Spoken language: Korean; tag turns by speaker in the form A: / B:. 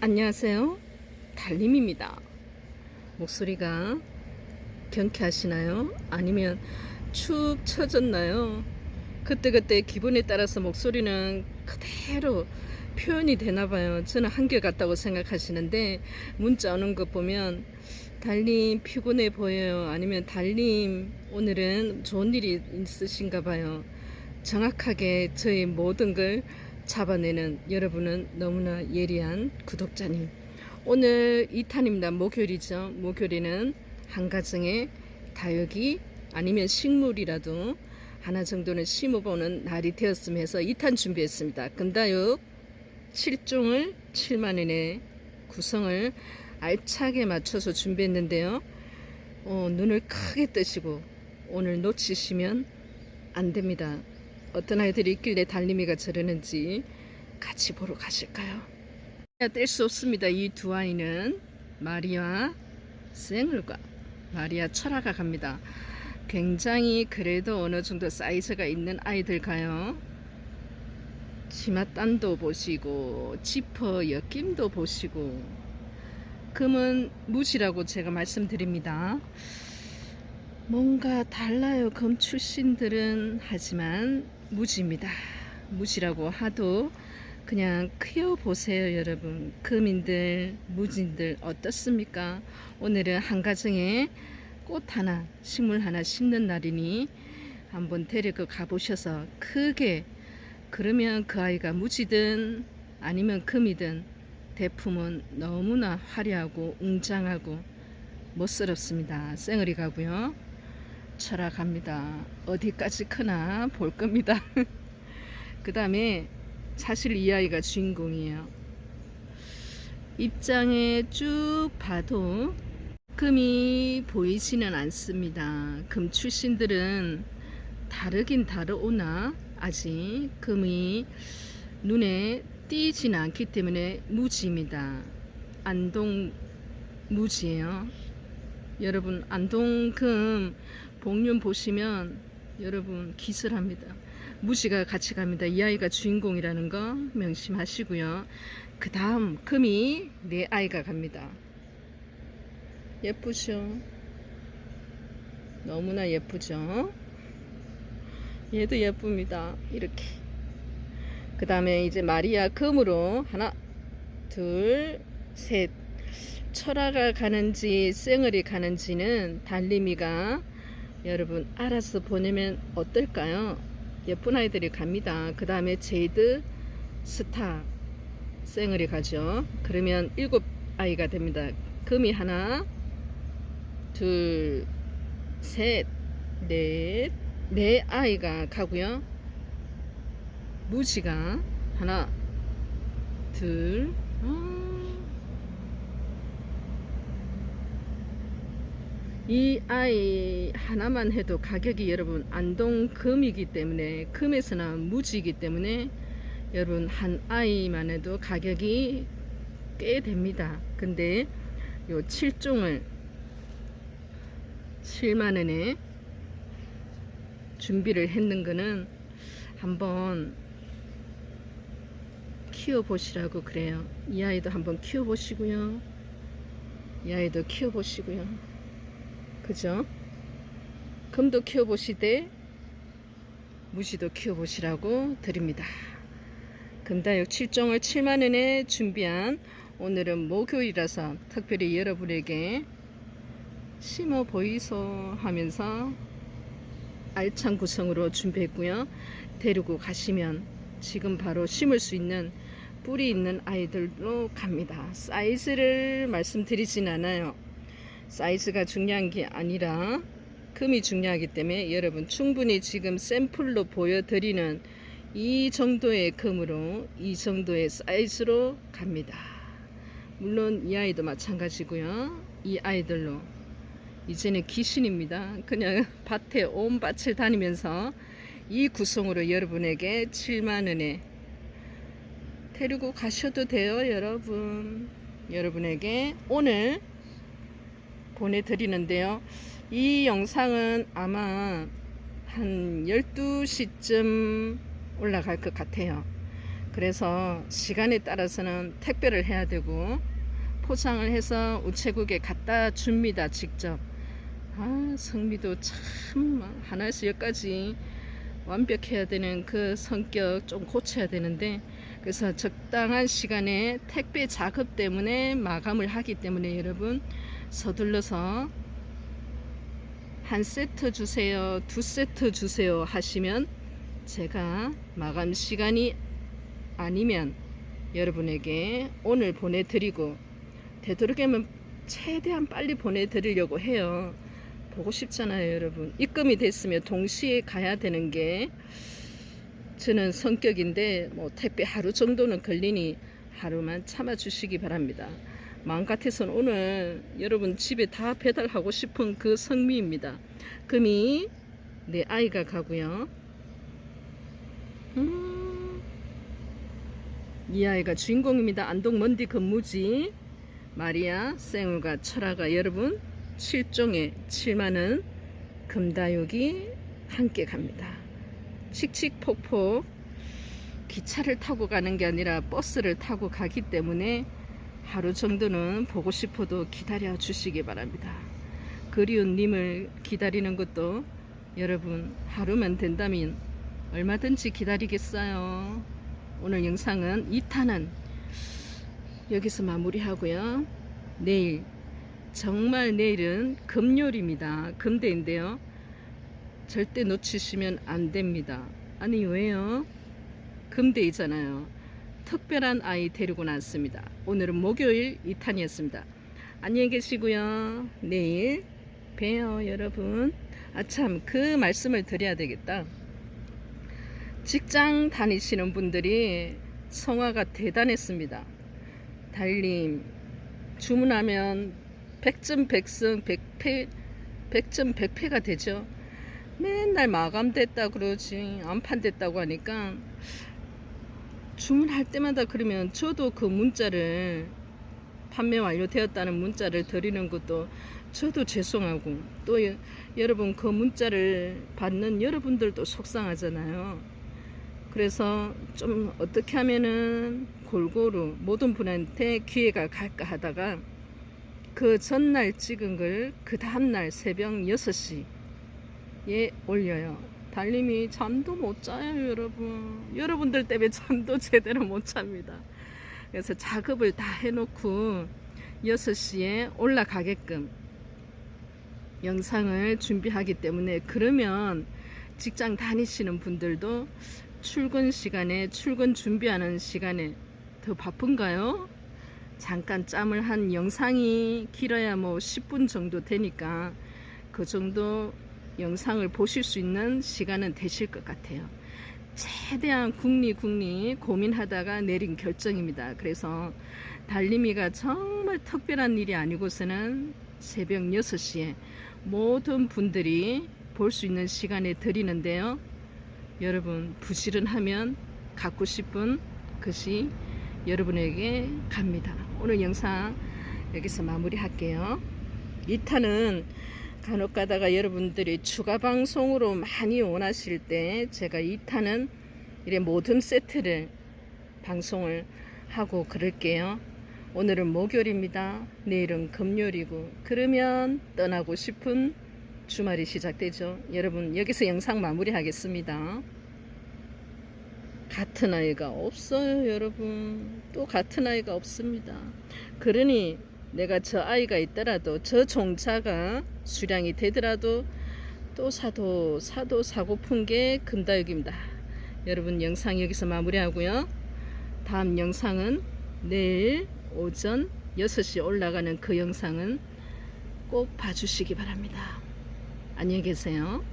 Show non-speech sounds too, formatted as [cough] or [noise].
A: 안녕하세요. 달님입니다. 목소리가 경쾌하시나요? 아니면 축 처졌나요? 그때그때 기분에 따라서 목소리는 그대로 표현이 되나 봐요. 저는 한결같다고 생각하시는데 문자 오는 거 보면 달님 피곤해 보여요. 아니면 달님 오늘은 좋은 일이 있으신가 봐요. 정확하게 저의 모든 걸 잡아내는 여러분은 너무나 예리한 구독자님. 오늘 2탄입니다. 목요일이죠. 목요일에는 한 가정에 다육이 아니면 식물이라도 하나 정도는 심어보는 날이 되었음 해서 2탄 준비했습니다. 금다육 7종을 7만원에 구성을 알차게 맞춰서 준비했는데요. 어, 눈을 크게 뜨시고 오늘 놓치시면 안 됩니다. 어떤 아이들이 있길래 달림이가 저러는지 같이 보러 가실까요? 뗄 수 없습니다. 이 두 아이는 마리아 생을과 마리아 철아가 갑니다. 굉장히 그래도 어느 정도 사이즈가 있는 아이들 가요. 치맛단도 보시고 지퍼 엮임도 보시고 금은 무지라고 제가 말씀드립니다. 뭔가 달라요. 검 출신들은 하지만 무지입니다. 무지라고 하도 그냥 키워 보세요, 여러분. 금인들, 무진들 어떻습니까? 오늘은 한 가정에 꽃 하나, 식물 하나 심는 날이니 한번 데리고 가보셔서 크게 그러면 그 아이가 무지든 아니면 금이든 대품은 너무나 화려하고 웅장하고 멋스럽습니다. 쌩얼이 가고요. 철학합니다. 어디까지 크나 볼 겁니다. [laughs] 그 다음에 사실 이 아이가 주인공이에요. 입장에 쭉 봐도 금이 보이지는 않습니다. 금 출신들은 다르긴 다르오나 아직 금이 눈에 띄진 않기 때문에 무지입니다. 안동 무지예요. 여러분 안동금 복륜 보시면 여러분 기술합니다. 무지가 같이 갑니다. 이 아이가 주인공이라는 거 명심하시고요. 그 다음 금이 내 아이가 갑니다. 예쁘죠? 너무나 예쁘죠? 얘도 예쁩니다. 이렇게. 그 다음에 이제 마리아 금으로 하나, 둘, 셋. 철화가 가는지 쌩얼이 가는지는 달림이가 여러분 알아서 보내면 어떨까요? 예쁜 아이들이 갑니다. 그 다음에 제이드 스타 쌩얼이 가죠. 그러면 일곱 아이가 됩니다. 금이 하나, 둘, 셋, 넷, 네 아이가 가고요. 무지가 하나, 둘, 어, 이 아이 하나만 해도 가격이 여러분 안동 금이기 때문에 금에서나 무지이기 때문에 여러분 한 아이만 해도 가격이 꽤 됩니다. 근데 요 7종을 7만원에 준비를 했는 거는 한번 키워보시라고 그래요. 이 아이도 한번 키워보시고요. 이 아이도 키워보시고요. 그죠? 금도 키워보시되 무시도 키워보시라고 드립니다. 금다육 7종을 7만원에 준비한 오늘은 목요일이라서 특별히 여러분에게 심어 보이소 하면서 알찬 구성으로 준비했고요. 데리고 가시면 지금 바로 심을 수 있는 뿌리 있는 아이들로 갑니다. 사이즈를 말씀드리진 않아요. 사이즈가 중요한 게 아니라 금이 중요하기 때문에 여러분 충분히 지금 샘플로 보여드리는 이 정도의 금으로 이 정도의 사이즈로 갑니다. 물론 이 아이도 마찬가지고요. 이 아이들로 이제는 귀신입니다. 그냥 밭에 온 밭을 다니면서 이 구성으로 여러분에게 7만원에 데리고 가셔도 돼요, 여러분. 여러분에게 오늘 보내드리는데요. 이 영상은 아마 한 12시쯤 올라갈 것 같아요. 그래서 시간에 따라서는 택배를 해야 되고 포장을 해서 우체국에 갖다 줍니다. 직접. 아, 성미도 참 하나에서 열까지 완벽해야 되는 그 성격 좀 고쳐야 되는데 그래서 적당한 시간에 택배 작업 때문에 마감을 하기 때문에 여러분 서둘러서 한 세트 주세요, 두 세트 주세요 하시면 제가 마감 시간이 아니면 여러분에게 오늘 보내드리고 되도록이면 최대한 빨리 보내드리려고 해요. 보고 싶잖아요, 여러분. 입금이 됐으면 동시에 가야 되는 게 저는 성격인데 뭐 택배 하루 정도는 걸리니 하루만 참아 주시기 바랍니다. 마음 같아서는 오늘 여러분 집에 다 배달하고 싶은 그 성미입니다. 금이 내 아이가 가고요. 음, 이 아이가 주인공입니다. 안동 먼디 근무지 마리아 생울과 철아가 여러분 7종에 7만원 금다육이 함께 갑니다. 칙칙폭폭 기차를 타고 가는 게 아니라 버스를 타고 가기 때문에 하루 정도는 보고 싶어도 기다려 주시기 바랍니다. 그리운 님을 기다리는 것도 여러분 하루만 된다면 얼마든지 기다리겠어요. 오늘 영상은 2탄은 여기서 마무리하고요. 내일 정말 내일은 금요일입니다. 금대인데요. 절대 놓치시면 안 됩니다. 아니 왜요? 금대이잖아요. 특별한 아이 데리고 났습니다. 오늘은 목요일 2탄이었습니다. 안녕히 계시고요. 내일 봬요 여러분. 아참 그 말씀을 드려야 되겠다. 직장 다니시는 분들이 성화가 대단했습니다. 달님 주문하면 100점 100승 100패 100점 100패가 되죠. 맨날 마감됐다 그러지 안 판됐다고 하니까 주문할 때마다 그러면 저도 그 문자를 판매 완료되었다는 문자를 드리는 것도 저도 죄송하고 또 여, 여러분 그 문자를 받는 여러분들도 속상하잖아요. 그래서 좀 어떻게 하면은 골고루 모든 분한테 기회가 갈까 하다가 그 전날 찍은 걸 그 다음날 새벽 6시에 올려요. 달님이 잠도 못 자요, 여러분. 여러분들 때문에 [laughs] 잠도 제대로 못 잡니다. 그래서 작업을 다 해놓고 6시에 올라가게끔 영상을 준비하기 때문에 그러면 직장 다니시는 분들도 출근 시간에 출근 준비하는 시간에 더 바쁜가요? 잠깐 짬을 한 영상이 길어야 뭐 10분 정도 되니까 그 정도 영상을 보실 수 있는 시간은 되실 것 같아요. 최대한 국리 국리 고민하다가 내린 결정입니다. 그래서 달림이가 정말 특별한 일이 아니고서는 새벽 6시에 모든 분들이 볼 수 있는 시간에 드리는데요. 여러분 부지런하면 갖고 싶은 것이 여러분에게 갑니다. 오늘 영상 여기서 마무리할게요. 2탄은 간혹 가다가 여러분들이 추가 방송으로 많이 원하실 때 제가 2탄은 이래 모든 세트를 방송을 하고 그럴게요. 오늘은 목요일입니다. 내일은 금요일이고 그러면 떠나고 싶은 주말이 시작되죠. 여러분 여기서 영상 마무리하겠습니다. 같은 아이가 없어요, 여러분. 또 같은 아이가 없습니다. 그러니 내가 저 아이가 있더라도 저 종자가 수량이 되더라도 또 사도 사도 사고픈 게 금다육입니다. 여러분 영상 여기서 마무리하고요. 다음 영상은 내일 오전 6시 올라가는 그 영상은 꼭 봐주시기 바랍니다. 안녕히 계세요.